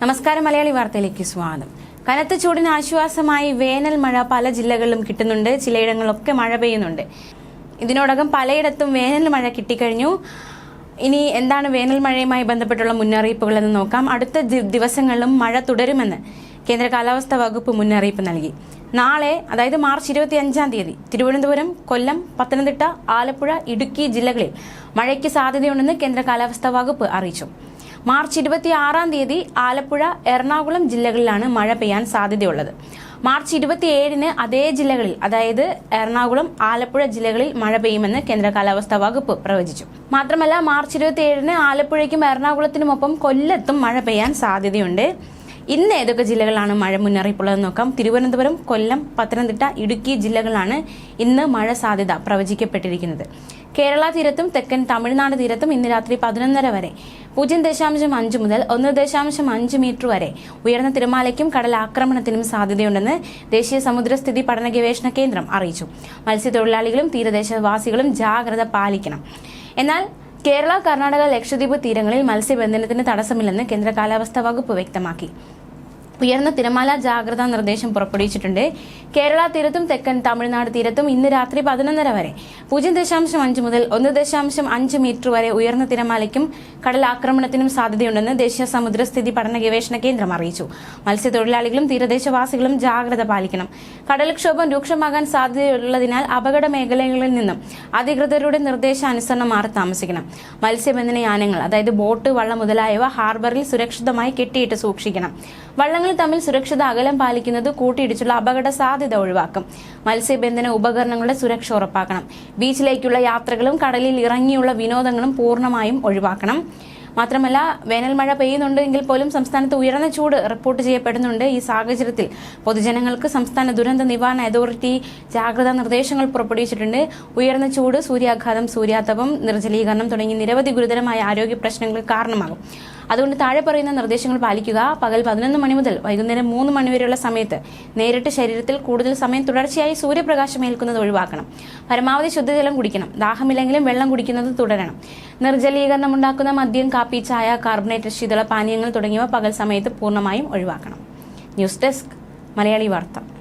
നമസ്കാരം മലയാളി വാർത്തയിലേക്ക് സ്വാഗതം. കനത്ത ചൂടിന് ആശ്വാസമായി വേനൽ മഴ പല ജില്ലകളിലും കിട്ടുന്നുണ്ട്. ചിലയിടങ്ങളിലൊക്കെ മഴ പെയ്യുന്നുണ്ട്. ഇതിനോടകം പലയിടത്തും വേനൽ മഴ കിട്ടിക്കഴിഞ്ഞു. ഇനി എന്താണ് വേനൽ മഴയുമായി ബന്ധപ്പെട്ടുള്ള മുന്നറിയിപ്പുകൾ എന്ന് നോക്കാം. അടുത്ത ദിവസങ്ങളിലും മഴ തുടരുമെന്ന് കേന്ദ്ര കാലാവസ്ഥാ വകുപ്പ് മുന്നറിയിപ്പ് നൽകി. നാളെ അതായത് മാർച്ച് ഇരുപത്തി അഞ്ചാം തീയതി തിരുവനന്തപുരം കൊല്ലം പത്തനംതിട്ട ആലപ്പുഴ ഇടുക്കി ജില്ലകളിൽ മഴയ്ക്ക് സാധ്യതയുണ്ടെന്ന് കേന്ദ്ര കാലാവസ്ഥാ വകുപ്പ് അറിയിച്ചു. മാർച്ച് ഇരുപത്തി ആറാം തീയതി ആലപ്പുഴ എറണാകുളം ജില്ലകളിലാണ് മഴ പെയ്യാൻ സാധ്യതയുള്ളത്. മാർച്ച് ഇരുപത്തിയേഴിന് അതേ ജില്ലകളിൽ അതായത് എറണാകുളം ആലപ്പുഴ ജില്ലകളിൽ മഴ പെയ്യുമെന്ന് കേന്ദ്ര കാലാവസ്ഥാ വകുപ്പ് പ്രവചിച്ചു. മാത്രമല്ല മാർച്ച് ഇരുപത്തിയേഴിന് ആലപ്പുഴയ്ക്കും എറണാകുളത്തിനുമൊപ്പം കൊല്ലത്തും മഴ പെയ്യാൻ സാധ്യതയുണ്ട്. ഇന്ന് ഏതൊക്കെ ജില്ലകളാണ് മഴ മുന്നറിയിപ്പുള്ളതെന്ന് നോക്കാം. തിരുവനന്തപുരം കൊല്ലം പത്തനംതിട്ട ഇടുക്കി ജില്ലകളാണ് ഇന്ന് മഴ സാധ്യത പ്രവചിക്കപ്പെട്ടിരിക്കുന്നത്. കേരള തീരത്തും തെക്കൻ തമിഴ്നാട് തീരത്തും ഇന്ന് രാത്രി പതിനൊന്നര വരെ. പൂജ്യം ദശാംശം അഞ്ച് മുതൽ ഒന്ന് ദശാംശം അഞ്ച് മീറ്റർ വരെ. ഉയർന്ന തിരമാലയ്ക്കും കടലാക്രമണത്തിനും സാധ്യതയുണ്ടെന്ന് ദേശീയ സമുദ്രസ്ഥിതി പഠന ഗവേഷണ കേന്ദ്രം അറിയിച്ചു. മത്സ്യത്തൊഴിലാളികളും തീരദേശവാസികളും ജാഗ്രത പാലിക്കണം. എന്നാൽ കേരള കർണാടക ലക്ഷദ്വീപ് തീരങ്ങളിൽ മത്സ്യബന്ധനത്തിന് തടസ്സമില്ലെന്ന് കേന്ദ്ര കാലാവസ്ഥാ വകുപ്പ് വ്യക്തമാക്കി. ഉയർന്ന തിരമാല ജാഗ്രതാ നിർദ്ദേശം പുറപ്പെടുവിച്ചിട്ടുണ്ട്. കേരള തീരത്തും തെക്കൻ തമിഴ്നാട് തീരത്തും ഇന്ന് രാത്രി പതിനൊന്നര വരെ പൂജ്യം ദശാംശം അഞ്ച് മുതൽ ഒന്ന് ദശാംശം അഞ്ച് മീറ്റർ വരെ ഉയർന്ന തിരമാലയ്ക്കും കടലാക്രമണത്തിനും സാധ്യതയുണ്ടെന്ന് ദേശീയ സമുദ്രസ്ഥിതി പഠന ഗവേഷണ കേന്ദ്രം അറിയിച്ചു. മത്സ്യത്തൊഴിലാളികളും തീരദേശവാസികളും ജാഗ്രത പാലിക്കണം. കടൽക്ഷോഭം രൂക്ഷമാകാൻ സാധ്യതയുള്ളതിനാൽ അപകട മേഖലകളിൽ നിന്നും അധികൃതരുടെ നിർദ്ദേശാനുസരണം മാറി താമസിക്കണം. മത്സ്യബന്ധന യാനങ്ങൾ അതായത് ബോട്ട് വള്ളം മുതലായവ ഹാർബറിൽ സുരക്ഷിതമായി കെട്ടിയിട്ട് സൂക്ഷിക്കണം. വള്ളങ്ങൾ തമ്മിൽ സുരക്ഷിത അകലം പാലിക്കുന്നത് കൂട്ടിയിടിച്ചുള്ള അപകട സാധ്യത ഒഴിവാക്കും. മത്സ്യബന്ധന ഉപകരണങ്ങളുടെ സുരക്ഷ ഉറപ്പാക്കണം. ബീച്ചിലേക്കുള്ള യാത്രകളും കടലിൽ ഇറങ്ങിയുള്ള വിനോദങ്ങളും പൂർണമായും ഒഴിവാക്കണം. മാത്രമല്ല വേനൽ മഴ പെയ്യുന്നുണ്ട് എങ്കിൽ പോലും സംസ്ഥാനത്ത് ഉയർന്ന ചൂട് റിപ്പോർട്ട് ചെയ്യപ്പെടുന്നുണ്ട്. ഈ സാഹചര്യത്തിൽ പൊതുജനങ്ങൾക്ക് സംസ്ഥാന ദുരന്ത നിവാരണ അതോറിറ്റി ജാഗ്രതാ നിർദ്ദേശങ്ങൾ പുറപ്പെടുവിച്ചിട്ടുണ്ട്. ഉയർന്ന ചൂട് സൂര്യാഘാതം സൂര്യാതപം നിർജലീകരണം തുടങ്ങി നിരവധി ഗുരുതരമായ ആരോഗ്യ പ്രശ്നങ്ങൾക്ക് കാരണമാകും. അതുകൊണ്ട് താഴെ പറയുന്ന നിർദ്ദേശങ്ങൾ പാലിക്കുക. പകൽ പതിനൊന്ന് മണി മുതൽ വൈകുന്നേരം മൂന്ന് മണി വരെയുള്ള സമയത്ത് നേരിട്ട് ശരീരത്തിൽ കൂടുതൽ സമയം തുടർച്ചയായി സൂര്യപ്രകാശം ഏൽക്കുന്നത് ഒഴിവാക്കണം. പരമാവധി ശുദ്ധജലം കുടിക്കണം. ദാഹമില്ലെങ്കിലും വെള്ളം കുടിക്കുന്നത് തുടരണം. നിർജലീകരണം ഉണ്ടാക്കുന്ന മദ്യം കാപ്പി ചായ കാർബണേറ്റഡ് ശീതള പാനീയങ്ങൾ തുടങ്ങിയവ പകൽ സമയത്ത് പൂർണമായും ഒഴിവാക്കണം. ന്യൂസ് ഡെസ്ക് മലയാളി വാർത്ത.